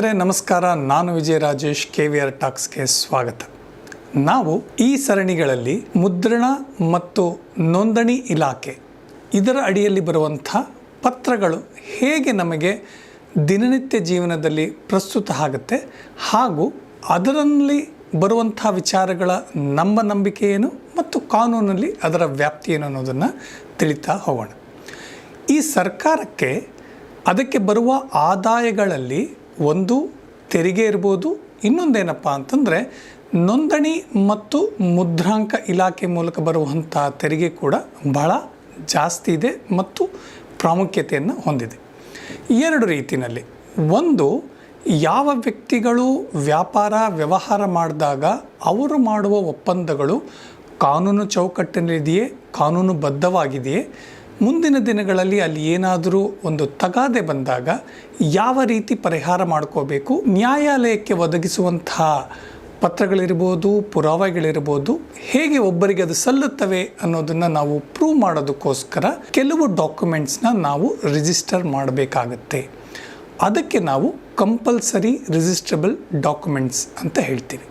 ಸ್ನೇಹಿತರೆ, ನಮಸ್ಕಾರ. ನಾನು Vijaya Rajesh K V R ಟಾಕ್ಸ್ಗೆ ಸ್ವಾಗತ. ನಾವು ಈ ಸರಣಿಗಳಲ್ಲಿ ಮುದ್ರಣ ಮತ್ತು ನೋಂದಣಿ ಇಲಾಖೆ, ಇದರ ಅಡಿಯಲ್ಲಿ ಬರುವಂಥ ಪತ್ರಗಳು ಹೇಗೆ ನಮಗೆ ದಿನನಿತ್ಯ ಜೀವನದಲ್ಲಿ ಪ್ರಸ್ತುತ ಆಗುತ್ತೆ, ಹಾಗೂ ಅದರಲ್ಲಿ ಬರುವಂಥ ವಿಚಾರಗಳ ನಮ್ಮ ನಂಬಿಕೆ ಏನು ಮತ್ತು ಕಾನೂನಲ್ಲಿ ಅದರ ವ್ಯಾಪ್ತಿ ಏನು ಅನ್ನೋದನ್ನು ತಿಳಿತಾ ಹೋಗೋಣ. ಈ ಸರ್ಕಾರಕ್ಕೆ ಅದಕ್ಕೆ ಬರುವ ಆದಾಯಗಳಲ್ಲಿ ಒಂದು, ತೆರಿಗೆ ಇರ್ಬೋದು, ಇನ್ನೊಂದೇನಪ್ಪ ಅಂತಂದರೆ ನೋಂದಣಿ ಮತ್ತು ಮುದ್ರಾಂಕ ಇಲಾಖೆ ಮೂಲಕ ಬರುವಂಥ ತೆರಿಗೆ ಕೂಡ ಬಹಳ ಜಾಸ್ತಿ ಇದೆ ಮತ್ತು ಪ್ರಾಮುಖ್ಯತೆಯನ್ನು ಹೊಂದಿದೆ. ಎರಡು ರೀತಿಯಲ್ಲಿ ಒಂದು, ಯಾವ ವ್ಯಕ್ತಿಗಳು ವ್ಯಾಪಾರ, ವ್ಯವಹಾರ ಮಾಡಿದಾಗ ಅವರು ಮಾಡುವ ಒಪ್ಪಂದಗಳು ಕಾನೂನು ಚೌಕಟ್ಟಿನಲ್ಲಿದೆಯೇ, ಕಾನೂನುಬದ್ಧವಾಗಿದೆಯೇ ಮುಂದಿನ ದಿನಗಳಲ್ಲಿ ಅಲ್ಲಿ ಏನಾದರೂ ಒಂದು ತಗಾದೆ ಬಂದಾಗ ಯಾವ ರೀತಿ ಪರಿಹಾರ ಮಾಡ್ಕೋಬೇಕು, ನ್ಯಾಯಾಲಯಕ್ಕೆ ಒದಗಿಸುವಂತಹ ಪತ್ರಗಳಿರ್ಬೋದು, ಪುರಾವೆಗಳಿರ್ಬೋದು, ಹೇಗೆ ಒಬ್ಬರಿಗೆ ಅದು ಸಲ್ಲುತ್ತವೆ ಅನ್ನೋದನ್ನು ನಾವು ಪ್ರೂವ್ ಮಾಡೋದಕ್ಕೋಸ್ಕರ ಕೆಲವು ಡಾಕ್ಯುಮೆಂಟ್ಸ್ನ ನಾವು ರಿಜಿಸ್ಟರ್ ಮಾಡಬೇಕಾಗತ್ತೆ. ಅದಕ್ಕೆ ನಾವು ಕಂಪಲ್ಸರಿ ರಿಜಿಸ್ಟ್ರಬಲ್ ಡಾಕ್ಯುಮೆಂಟ್ಸ್ ಅಂತ ಹೇಳ್ತೀವಿ.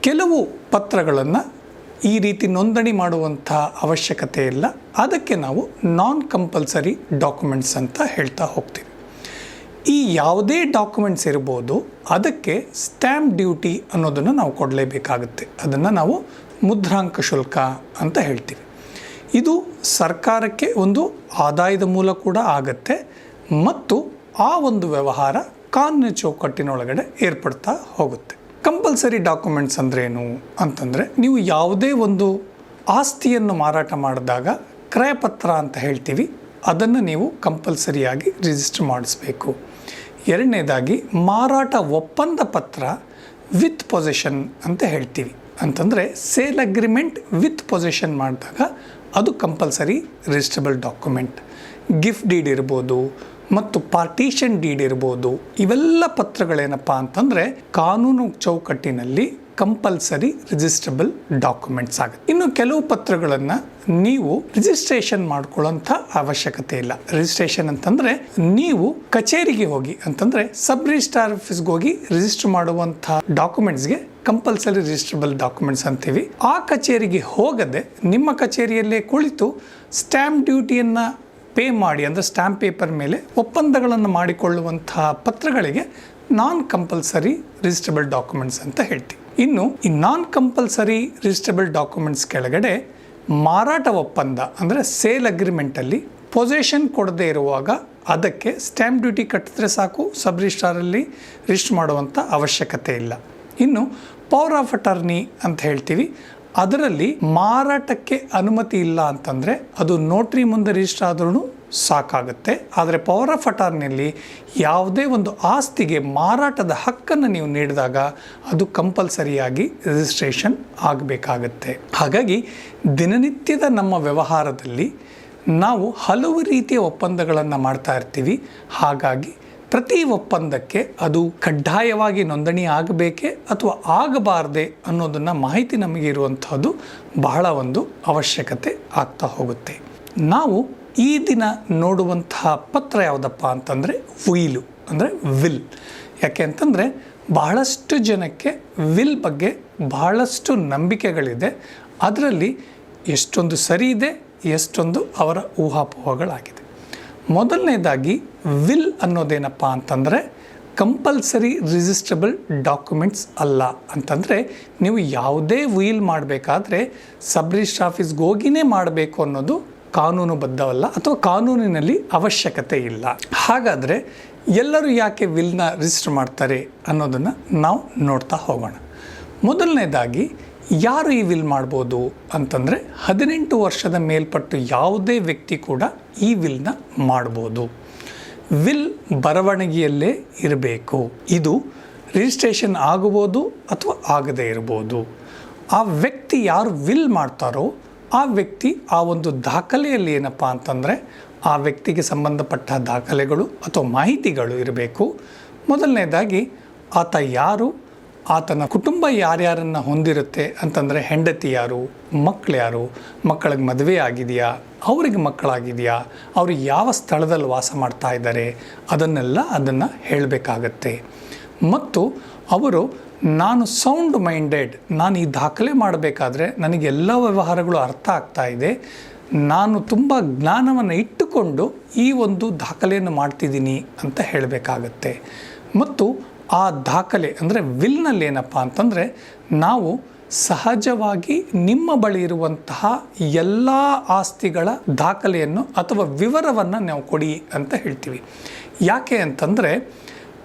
ಕೆಲವು ಪತ್ರಗಳನ್ನು ಈ ರೀತಿ ನೋಂದಣಿ ಮಾಡುವಂಥ ಅವಶ್ಯಕತೆ ಇಲ್ಲ. ಅದಕ್ಕೆ ನಾವು ನಾನ್ ಕಂಪಲ್ಸರಿ ಡಾಕ್ಯುಮೆಂಟ್ಸ್ ಅಂತ ಹೇಳ್ತಾ ಹೋಗ್ತೀವಿ. ಈ ಯಾವುದೇ ಡಾಕ್ಯುಮೆಂಟ್ಸ್ ಇರ್ಬೋದು, ಅದಕ್ಕೆ ಸ್ಟ್ಯಾಂಪ್ ಡ್ಯೂಟಿ ಅನ್ನೋದನ್ನು ನಾವು ಕೊಡಲೇಬೇಕಾಗುತ್ತೆ. ಅದನ್ನು ನಾವು ಮುದ್ರಾಂಕ ಶುಲ್ಕ ಅಂತ ಹೇಳ್ತೀವಿ. ಇದು ಸರ್ಕಾರಕ್ಕೆ ಒಂದು ಆದಾಯದ ಮೂಲ ಕೂಡ ಆಗತ್ತೆ. ಮತ್ತು ಆ ಒಂದು ವ್ಯವಹಾರ ಕಾನೂನು ಚೌಕಟ್ಟಿನೊಳಗಡೆ ಏರ್ಪಡ್ತಾ ಹೋಗುತ್ತೆ. ಕಂಪಲ್ಸರಿ ಡಾಕ್ಯುಮೆಂಟ್ಸ್ ಅಂದ್ರೇನು ಅಂತಂದರೆ ನೀವು ಯಾವುದೇ ಒಂದು ಆಸ್ತಿಯನ್ನು ಮಾರಾಟ ಮಾಡಿದಾಗ ಕ್ರಯಪತ್ರ ಅಂತ ಹೇಳ್ತೀವಿ, ಅದನ್ನು ನೀವು ಕಂಪಲ್ಸರಿಯಾಗಿ ರಿಜಿಸ್ಟರ್ ಮಾಡಿಸ್ಬೇಕು. ಎರಡನೇದಾಗಿ ಮಾರಾಟ ಒಪ್ಪಂದ ಪತ್ರ ವಿತ್ ಪೊಸಿಷನ್ ಅಂತ ಹೇಳ್ತೀವಿ. ಅಂತಂದರೆ ಸೇಲ್ ಅಗ್ರಿಮೆಂಟ್ ವಿತ್ ಪೊಸಿಷನ್ ಮಾಡಿದಾಗ ಅದು compulsory registrable document. Gift deed ಇರ್ಬೋದು ಮತ್ತು ಪಾರ್ಟಿಷನ್ ಡೀಡ್ ಇರ್ಬೋದು, ಇವೆಲ್ಲ ಪತ್ರಗಳೇನಪ್ಪ ಅಂತಂದರೆ ಕಾನೂನು ಚೌಕಟ್ಟಿನಲ್ಲಿ ಕಂಪಲ್ಸರಿ ರಿಜಿಸ್ಟ್ರಬಲ್ ಡಾಕ್ಯುಮೆಂಟ್ಸ್ ಆಗುತ್ತೆ. ಇನ್ನು ಕೆಲವು ಪತ್ರಗಳನ್ನು ನೀವು ರಿಜಿಸ್ಟ್ರೇಷನ್ ಮಾಡ್ಕೊಳ್ಳೋಂಥ ಅವಶ್ಯಕತೆ ಇಲ್ಲ. ರಿಜಿಸ್ಟ್ರೇಷನ್ ಅಂತಂದರೆ ನೀವು ಕಚೇರಿಗೆ ಹೋಗಿ, ಅಂತಂದರೆ ಸಬ್ ರಿಜಿಸ್ಟ್ರಾರ್ ಆಫೀಸ್ಗೆ ಹೋಗಿ ರಿಜಿಸ್ಟರ್ ಮಾಡುವಂಥ ಡಾಕ್ಯುಮೆಂಟ್ಸ್ಗೆ ಕಂಪಲ್ಸರಿ ರಿಜಿಸ್ಟ್ರಬಲ್ ಡಾಕ್ಯುಮೆಂಟ್ಸ್ ಅಂತೀವಿ. ಆ ಕಚೇರಿಗೆ ಹೋಗದೆ ನಿಮ್ಮ ಕಚೇರಿಯಲ್ಲೇ ಕುಳಿತು ಸ್ಟ್ಯಾಂಪ್ ಡ್ಯೂಟಿಯನ್ನು ಪೇ ಮಾಡಿ ಅಂದರೆ ಸ್ಟ್ಯಾಂಪ್ ಪೇಪರ್ ಮೇಲೆ ಒಪ್ಪಂದಗಳನ್ನು ಮಾಡಿಕೊಳ್ಳುವಂತಹ ಪತ್ರಗಳಿಗೆ ನಾನ್ ಕಂಪಲ್ಸರಿ ರಿಜಿಸ್ಟಬಲ್ ಡಾಕ್ಯುಮೆಂಟ್ಸ್ ಅಂತ ಹೇಳ್ತೀವಿ. ಇನ್ನು ಈ ನಾನ್ ಕಂಪಲ್ಸರಿ ರಿಜಿಸ್ಟಬಲ್ ಡಾಕ್ಯುಮೆಂಟ್ಸ್ ಕೆಳಗಡೆ ಮಾರಾಟ ಒಪ್ಪಂದ ಅಂದರೆ ಸೇಲ್ ಅಗ್ರಿಮೆಂಟಲ್ಲಿ ಪೊಸೆಷನ್ ಕೊಡದೇ ಇರುವಾಗ ಅದಕ್ಕೆ ಸ್ಟ್ಯಾಂಪ್ ಡ್ಯೂಟಿ ಕಟ್ಟಿದ್ರೆ ಸಾಕು ಸಬ್ ರಿಜಿಸ್ಟ್ರಾರಲ್ಲಿ ರಿಜಿಸ್ಟರ್ ಮಾಡುವಂಥ ಅವಶ್ಯಕತೆ ಇಲ್ಲ. ಇನ್ನು ಪವರ್ ಆಫ್ ಅಟರ್ನಿ ಅಂತ ಹೇಳ್ತೀವಿ. ಅದರಲ್ಲಿ ಮಾರಾಟಕ್ಕೆ ಅನುಮತಿ ಇಲ್ಲ ಅಂತಂದರೆ ಅದು ನೋಟ್ರಿ ಮುಂದೆ ರಿಜಿಸ್ಟರ್ ಆದ್ರೂ ಸಾಕಾಗುತ್ತೆ. ಆದರೆ ಪವರ್ ಆಫ್ ಅಟಾರ್ನಿಯಲ್ಲಿ ಯಾವುದೇ ಒಂದು ಆಸ್ತಿಗೆ ಮಾರಾಟದ ಹಕ್ಕನ್ನು ನೀವು ನೀಡಿದಾಗ ಅದು ಕಂಪಲ್ಸರಿಯಾಗಿ ರಿಜಿಸ್ಟ್ರೇಷನ್ ಆಗಬೇಕಾಗತ್ತೆ. ಹಾಗಾಗಿ ದಿನನಿತ್ಯದ ನಮ್ಮ ವ್ಯವಹಾರದಲ್ಲಿ ನಾವು ಹಲವು ರೀತಿಯ ಒಪ್ಪಂದಗಳನ್ನು ಮಾಡ್ತಾ ಇರ್ತೀವಿ. ಹಾಗಾಗಿ ಪ್ರತಿ ಒಪ್ಪಂದಕ್ಕೆ ಅದು ಕಡ್ಡಾಯವಾಗಿ ನೋಂದಣಿ ಆಗಬೇಕೇ ಅಥವಾ ಆಗಬಾರ್ದೆ ಅನ್ನೋದನ್ನು ಮಾಹಿತಿ ನಮಗೆ ಇರುವಂಥದ್ದು ಬಹಳ ಒಂದು ಅವಶ್ಯಕತೆ ಆಗ್ತಾ ಹೋಗುತ್ತೆ. ನಾವು ಈ ದಿನ ನೋಡುವಂತಹ ಪತ್ರ ಯಾವುದಪ್ಪ ಅಂತಂದರೆ ವೀಲು, ಅಂದರೆ ವಿಲ್. ಯಾಕೆ ಅಂತಂದರೆ ಬಹಳಷ್ಟು ಜನಕ್ಕೆ ವಿಲ್ ಬಗ್ಗೆ ಬಹಳಷ್ಟು ನಂಬಿಕೆಗಳಿದೆ. ಅದರಲ್ಲಿ ಎಷ್ಟೊಂದು ಸರಿ ಇದೆ, ಎಷ್ಟೊಂದು ಅವರ ಊಹಾಪೋಹಗಳಾಗಿದೆ. ಮೊದಲನೇದಾಗಿ ವಿಲ್ ಅನ್ನೋದೇನಪ್ಪ ಅಂತಂದರೆ ಕಂಪಲ್ಸರಿ ರಿಜಿಸ್ಟ್ರಬಲ್ ಡಾಕ್ಯುಮೆಂಟ್ಸ್ ಅಲ್ಲ ಅಂತಂದರೆ ನೀವು ಯಾವುದೇ ವೀಲ್ ಮಾಡಬೇಕಾದ್ರೆ ಸಬ್ ರಿಜಿಸ್ಟ್ರ್ ಆಫೀಸ್ಗೆ ಹೋಗಿನೇ ಮಾಡಬೇಕು ಅನ್ನೋದು ಕಾನೂನುಬದ್ಧವಲ್ಲ ಅಥವಾ ಕಾನೂನಿನಲ್ಲಿ ಅವಶ್ಯಕತೆ ಇಲ್ಲ. ಹಾಗಾದರೆ ಎಲ್ಲರೂ ಯಾಕೆ ವಿಲ್ನ ರಿಜಿಸ್ಟರ್ ಮಾಡ್ತಾರೆ ಅನ್ನೋದನ್ನು ನಾವು ನೋಡ್ತಾ ಹೋಗೋಣ. ಮೊದಲನೇದಾಗಿ ಯಾರು ಈ ವಿಲ್ ಮಾಡ್ಬೋದು ಅಂತಂದರೆ ಹದಿನೆಂಟು ವರ್ಷದ ಮೇಲ್ಪಟ್ಟು ಯಾವುದೇ ವ್ಯಕ್ತಿ ಕೂಡ ಈ ವಿಲ್ನ ಮಾಡ್ಬೋದು. ವಿಲ್ ಬರವಣಿಗೆಯಲ್ಲೇ ಇರಬೇಕು. ಇದು ರಿಜಿಸ್ಟ್ರೇಷನ್ ಆಗಬಹುದು ಅಥವಾ ಆಗದೇ ಇರ್ಬೋದು. ಆ ವ್ಯಕ್ತಿ ಯಾರು ವಿಲ್ ಮಾಡ್ತಾರೋ ಆ ವ್ಯಕ್ತಿ ಆ ಒಂದು ದಾಖಲೆಯಲ್ಲಿ ಏನಪ್ಪ ಅಂತಂದರೆ ಆ ವ್ಯಕ್ತಿಗೆ ಸಂಬಂಧಪಟ್ಟ ದಾಖಲೆಗಳು ಅಥವಾ ಮಾಹಿತಿಗಳು ಇರಬೇಕು. ಮೊದಲನೇದಾಗಿ ಆತ ಯಾರು ಆತನ ಕುಟುಂಬ ಯಾರ್ಯಾರನ್ನು ಹೊಂದಿರುತ್ತೆ ಅಂತಂದರೆ ಹೆಂಡತಿ ಯಾರು ಮಕ್ಕಳು ಯಾರು, ಮಕ್ಕಳಿಗೆ ಮದುವೆ ಆಗಿದೆಯಾ, ಅವರಿಗೆ ಮಕ್ಕಳಾಗಿದೆಯಾ, ಅವರು ಯಾವ ಸ್ಥಳದಲ್ಲಿ ವಾಸ ಮಾಡ್ತಾ ಇದ್ದಾರೆ, ಅದನ್ನೆಲ್ಲ ಅದನ್ನು ಹೇಳಬೇಕಾಗತ್ತೆ. ಮತ್ತು ಅವರು, ನಾನು ಸೌಂಡ್ ಮೈಂಡೆಡ್ ನಾನು ಈ ದಾಖಲೆ ಮಾಡಬೇಕಾದ್ರೆ ನನಗೆ ಎಲ್ಲ ವ್ಯವಹಾರಗಳು ಅರ್ಥ ಆಗ್ತಾ ಇದೆ. ನಾನು ತುಂಬ ಜ್ಞಾನವನ್ನು ಇಟ್ಟುಕೊಂಡು ಈ ಒಂದು ದಾಖಲೆಯನ್ನು ಮಾಡ್ತಿದ್ದೀನಿ ಅಂತ ಹೇಳಬೇಕಾಗತ್ತೆ. ಮತ್ತು ಆ ದಾಖಲೆ ಅಂದರೆ ವಿಲ್ನಲ್ಲಿ ಏನಪ್ಪ ಅಂತಂದರೆ ನಾವು ಸಹಜವಾಗಿ ನಿಮ್ಮ ಬಳಿ ಇರುವಂತಹ ಎಲ್ಲ ಆಸ್ತಿಗಳ ದಾಖಲೆಯನ್ನು ಅಥವಾ ವಿವರವನ್ನು ನಾವು ಕೊಡಿ ಅಂತ ಹೇಳ್ತೀವಿ. ಯಾಕೆ ಅಂತಂದರೆ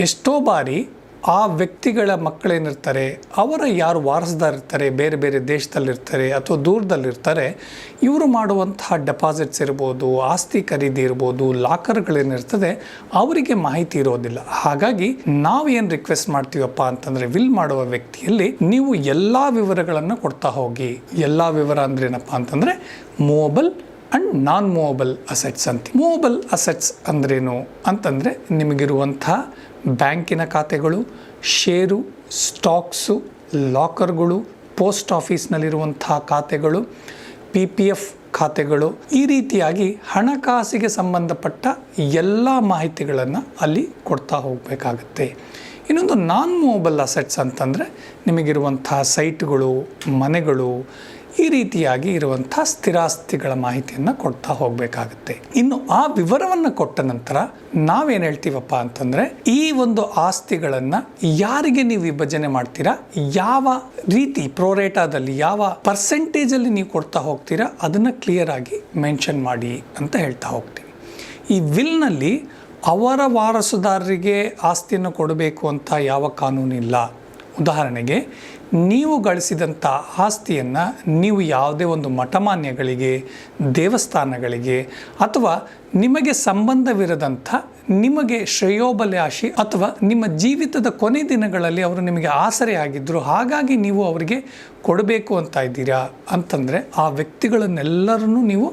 ಎಷ್ಟೋ ಬಾರಿ ಆ ವ್ಯಕ್ತಿಗಳ ಮಕ್ಕಳೇನಿರ್ತಾರೆ ಅವರ ಯಾರು ವಾರಸದಾರ ಇರ್ತಾರೆ ಬೇರೆ ಬೇರೆ ದೇಶದಲ್ಲಿರ್ತಾರೆ ಅಥವಾ ದೂರದಲ್ಲಿರ್ತಾರೆ, ಇವರು ಮಾಡುವಂತಹ ಡೆಪಾಸಿಟ್ಸ್ ಇರ್ಬೋದು, ಆಸ್ತಿ ಖರೀದಿ ಇರ್ಬೋದು ಲಾಕರ್ಗಳೇನಿರ್ತದೆ ಅವರಿಗೆ ಮಾಹಿತಿ ಇರೋದಿಲ್ಲ. ಹಾಗಾಗಿ ನಾವು ಏನು ರಿಕ್ವೆಸ್ಟ್ ಮಾಡ್ತೀವಪ್ಪ ಅಂತಂದರೆ, ವಿಲ್ ಮಾಡುವ ವ್ಯಕ್ತಿಯಲ್ಲಿ ನೀವು ಎಲ್ಲ ವಿವರಗಳನ್ನು ಕೊಡ್ತಾ ಹೋಗಿ. ಎಲ್ಲ ವಿವರ ಅಂದ್ರೆ ಏನಪ್ಪ ಅಂತಂದರೆ movable and non movable assets ಅಂತ. ಮೂವಬಲ್ ಅಸೆಟ್ಸ್ ಅಂದ್ರೇನು ಅಂತಂದರೆ ನಿಮಗಿರುವಂಥ ಬ್ಯಾಂಕಿನ ಖಾತೆಗಳು, ಷೇರು, ಸ್ಟಾಕ್ಸು, ಲಾಕರ್ಗಳು, ಪೋಸ್ಟ್ ಆಫೀಸ್ನಲ್ಲಿರುವಂಥ ಖಾತೆಗಳು, ಪಿ ಪಿ ಎಫ್ ಖಾತೆಗಳು, ಈ ರೀತಿಯಾಗಿ ಹಣಕಾಸಿಗೆ ಸಂಬಂಧಪಟ್ಟ ಎಲ್ಲ ಮಾಹಿತಿಗಳನ್ನು ಅಲ್ಲಿ ಕೊಡ್ತಾ ಹೋಗಬೇಕಾಗತ್ತೆ. ಇನ್ನೊಂದು ನಾನ್ ಮೂವಬಲ್ ಅಸೆಟ್ಸ್ ಅಂತಂದರೆ ನಿಮಗಿರುವಂಥ ಸೈಟ್ಗಳು, ಮನೆಗಳು ಈ ರೀತಿಯಾಗಿ ಇರುವಂಥ ಸ್ಥಿರಾಸ್ತಿಗಳ ಮಾಹಿತಿಯನ್ನು ಕೊಡ್ತಾ ಹೋಗಬೇಕಾಗುತ್ತೆ. ಇನ್ನು ಆ ವಿವರವನ್ನು ಕೊಟ್ಟ ನಂತರ ನಾವೇನು ಹೇಳ್ತೀವಪ್ಪ ಅಂತಂದರೆ ಈ ಒಂದು ಆಸ್ತಿಗಳನ್ನು ಯಾರಿಗೆ ನೀವು ವಿಭಜನೆ ಮಾಡ್ತೀರಾ, ಯಾವ ರೀತಿ ಪ್ರೋರೇಟಾದಲ್ಲಿ, ಯಾವ ಪರ್ಸೆಂಟೇಜಲ್ಲಿ ನೀವು ಕೊಡ್ತಾ ಹೋಗ್ತೀರಾ ಅದನ್ನು ಕ್ಲಿಯರ್ ಆಗಿ ಮೆನ್ಷನ್ ಮಾಡಿ ಅಂತ ಹೇಳ್ತಾ ಹೋಗ್ತೀವಿ ಈ ವಿಲ್ನಲ್ಲಿ ಅವರ ವಾರಸುದಾರರಿಗೆ ಆಸ್ತಿಯನ್ನು ಕೊಡಬೇಕು ಅಂತ ಯಾವ ಕಾನೂನಿಲ್ಲ. ಉದಾಹರಣೆಗೆ, ನೀವು ಗಳಿಸಿದಂಥ ಆಸ್ತಿಯನ್ನು ನೀವು ಯಾವುದೇ ಒಂದು ಮಠಮಾನ್ಯಗಳಿಗೆ, ದೇವಸ್ಥಾನಗಳಿಗೆ ಅಥವಾ ನಿಮಗೆ ಸಂಬಂಧವಿರದಂಥ ನಿಮಗೆ ಶ್ರೇಯೋಬಲಾಶಿ ಅಥವಾ ನಿಮ್ಮ ಜೀವಿತದ ಕೊನೆ ದಿನಗಳಲ್ಲಿ ಅವರು ನಿಮಗೆ ಆಸರೆ ಆಗಿದ್ದರು ಹಾಗಾಗಿ ನೀವು ಅವರಿಗೆ ಕೊಡಬೇಕು ಅಂತ ಇದ್ದೀರಾ ಅಂತಂದರೆ ಆ ವ್ಯಕ್ತಿಗಳನ್ನೆಲ್ಲರನ್ನೂ ನೀವು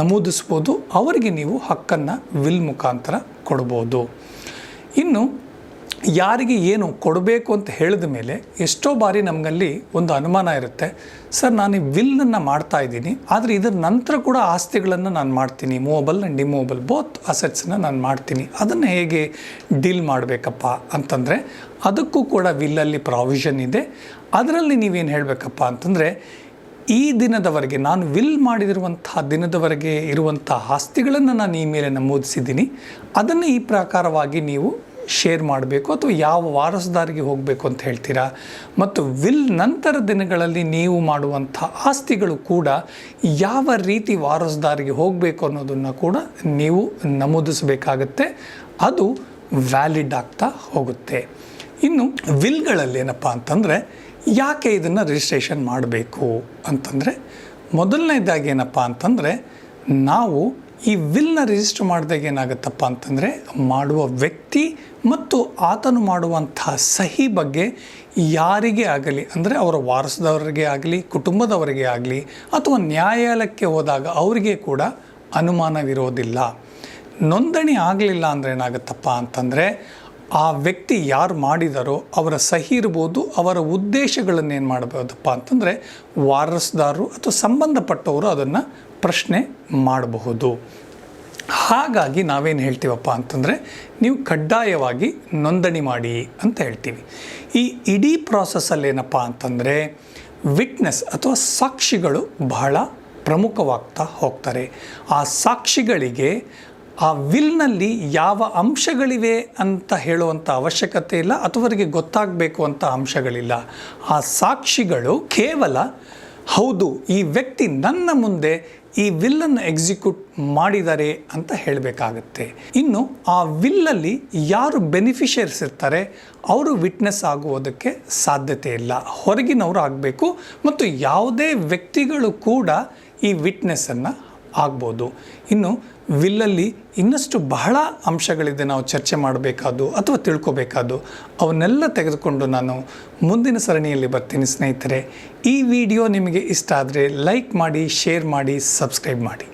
ನಮೂದಿಸ್ಬೋದು, ಅವರಿಗೆ ನೀವು ಹಕ್ಕನ್ನು ವಿಲ್ ಮುಖಾಂತರ ಕೊಡ್ಬೋದು. ಇನ್ನು ಯಾರಿಗೆ ಏನು ಕೊಡಬೇಕು ಅಂತ ಹೇಳಿದ ಮೇಲೆ ಎಷ್ಟೋ ಬಾರಿ ನಮಗಲ್ಲಿ ಒಂದು ಅನುಮಾನ ಇರುತ್ತೆ. ಸರ್, ನಾನು ವಿಲ್ಲನ್ನು ಮಾಡ್ತಾ ಇದ್ದೀನಿ. ಆದರೆ ಇದರ ನಂತರ ಕೂಡ ಆಸ್ತಿಗಳನ್ನು ನಾನು ಮಾಡ್ತೀನಿ. ಮೂವಬಲ್ ಆ್ಯಂಡ್ ಡಿಮೂವಬಲ್ ಬೋತ್ ಅಸೆಟ್ಸನ್ನ ನಾನು ಮಾಡ್ತೀನಿ. ಅದನ್ನು ಹೇಗೆ ಡೀಲ್ ಮಾಡಬೇಕಪ್ಪ ಅಂತಂದರೆ, ಅದಕ್ಕೂ ಕೂಡ ವಿಲ್ಲಲ್ಲಿ ಪ್ರಾವಿಷನ್ ಇದೆ. ಅದರಲ್ಲಿ ನೀವೇನು ಹೇಳಬೇಕಪ್ಪ ಅಂತಂದರೆ, ಈ ದಿನದವರೆಗೆ ನಾನು ವಿಲ್ ಮಾಡಿದಿರುವಂತಹ ದಿನದವರೆಗೆ ಇರುವಂಥ ಆಸ್ತಿಗಳನ್ನು ನಾನು ಈ ಮೇಲೆ ನಮೂದಿಸಿದ್ದೀನಿ ಅದನ್ನು ಈ ಪ್ರಕಾರವಾಗಿ ನೀವು ಶೇರ್ ಮಾಡಬೇಕು ಅಥವಾ ಯಾವ ವಾರಸುದಾರಿಗೆ ಹೋಗಬೇಕು ಅಂತ ಹೇಳ್ತೀರಾ? ಮತ್ತು ವಿಲ್ ನಂತರ ದಿನಗಳಲ್ಲಿ ನೀವು ಮಾಡುವಂಥ ಆಸ್ತಿಗಳು ಕೂಡ ಯಾವ ರೀತಿ ವಾರಸುದಾರಿಗೆ ಹೋಗಬೇಕು ಅನ್ನೋದನ್ನು ಕೂಡ ನೀವು ನಮೂದಿಸಬೇಕಾಗತ್ತೆ. ಅದು ವ್ಯಾಲಿಡ್ ಆಗ್ತಾ ಹೋಗುತ್ತೆ. ಇನ್ನು ವಿಲ್ಗಳಲ್ಲಿ ಏನಪ್ಪ ಅಂತಂದರೆ ಯಾಕೆ ಇದನ್ನು ರಿಜಿಸ್ಟ್ರೇಷನ್ ಮಾಡಬೇಕು ಅಂತಂದರೆ ಮೊದಲನೇದಾಗಿ ಏನಪ್ಪ ಅಂತಂದರೆ ನಾವು ಈ ವಿಲ್ನ ರಿಜಿಸ್ಟರ್ ಮಾಡಿದಾಗ ಏನಾಗುತ್ತಪ್ಪ ಅಂತಂದರೆ, ಮಾಡುವ ವ್ಯಕ್ತಿ ಮತ್ತು ಆತನು ಮಾಡುವಂಥ ಸಹಿ ಬಗ್ಗೆ ಯಾರಿಗೆ ಆಗಲಿ, ಅಂದರೆ ಅವರ ವಾರಸದವರಿಗೆ ಆಗಲಿ, ಕುಟುಂಬದವರಿಗೆ ಆಗಲಿ, ಅಥವಾ ನ್ಯಾಯಾಲಯಕ್ಕೆ ಹೋದಾಗ ಅವರಿಗೆ ಕೂಡ ಅನುಮಾನವಿರೋದಿಲ್ಲ ನೋಂದಣಿ ಆಗಲಿಲ್ಲ ಅಂದರೆ ಏನಾಗುತ್ತಪ್ಪ ಅಂತಂದರೆ, ಆ ವ್ಯಕ್ತಿ ಯಾರು ಮಾಡಿದಾರೋ, ಅವರ ಸಹಿ ಇರ್ಬೋದು, ಅವರ ಉದ್ದೇಶಗಳನ್ನು ಏನು ಮಾಡಬಹುದಪ್ಪ ಅಂತಂದರೆ, ವಾರಸ್ದಾರರು ಅಥವಾ ಸಂಬಂಧಪಟ್ಟವರು ಅದನ್ನು ಪ್ರಶ್ನೆ ಮಾಡಬಹುದು. ಹಾಗಾಗಿ ನಾವೇನು ಹೇಳ್ತೀವಪ್ಪ ಅಂತಂದರೆ, ನೀವು ಕಡ್ಡಾಯವಾಗಿ ನೋಂದಣಿ ಮಾಡಿ ಅಂತ ಹೇಳ್ತೀವಿ. ಈ ಇಡೀ ಪ್ರಾಸೆಸ್ಸಲ್ಲಿ ಏನಪ್ಪ ಅಂತಂದರೆ ವಿಟ್ನೆಸ್ ಅಥವಾ ಸಾಕ್ಷಿಗಳು ಬಹಳ ಪ್ರಮುಖವಾಗ್ತಾ ಹೋಗ್ತಾರೆ. ಆ ಸಾಕ್ಷಿಗಳಿಗೆ ಆ ವಿಲ್ನಲ್ಲಿ ಯಾವ ಅಂಶಗಳಿವೆ ಅಂತ ಹೇಳುವಂಥ ಅವಶ್ಯಕತೆ ಇಲ್ಲ ಅಥವಾ ಅವರಿಗೆ ಗೊತ್ತಾಗಬೇಕು ಅಂತ ಅಂಶಗಳಿಲ್ಲ. ಆ ಸಾಕ್ಷಿಗಳು ಕೇವಲ, ಹೌದು, ಈ ವ್ಯಕ್ತಿ ನನ್ನ ಮುಂದೆ ಈ ವಿಲ್ಲನ್ನು ಎಕ್ಸಿಕ್ಯೂಟ್ ಮಾಡಿದ್ದಾರೆ ಅಂತ ಹೇಳಬೇಕಾಗತ್ತೆ. ಇನ್ನು ಆ ವಿಲ್ಲಲ್ಲಿ ಯಾರು ಬೆನಿಫಿಷಿಯರ್ಸ್ ಇರ್ತಾರೆ, ಅವರು ವಿಟ್ನೆಸ್ ಆಗುವುದಕ್ಕೆ ಸಾಧ್ಯತೆ ಇಲ್ಲ. ಹೊರಗಿನವರು ಆಗಬೇಕು ಮತ್ತು ಯಾವುದೇ ವ್ಯಕ್ತಿಗಳು ಕೂಡ ಈ ವಿಟ್ನೆಸ್ಸನ್ನು ಆಗ್ಬೋದು. ಇನ್ನು ವಿಲ್ಲಲ್ಲಿ ಇನ್ನಷ್ಟು ಬಹಳ ಅಂಶಗಳಿದೆ ನಾವು ಚರ್ಚೆ ಮಾಡಬೇಕಾದ್ದು ಅಥವಾ ತಿಳ್ಕೊಬೇಕಾದ್ದು. ಅವನ್ನೆಲ್ಲ ತೆಗೆದುಕೊಂಡು ನಾನು ಮುಂದಿನ ಸರಣಿಯಲ್ಲಿ ಬರ್ತೀನಿ ಸ್ನೇಹಿತರೆ. ಈ ವಿಡಿಯೋ ನಿಮಗೆ ಇಷ್ಟ ಆದರೆ ಲೈಕ್ ಮಾಡಿ, ಶೇರ್ ಮಾಡಿ, ಸಬ್ಸ್ಕ್ರೈಬ್ ಮಾಡಿ.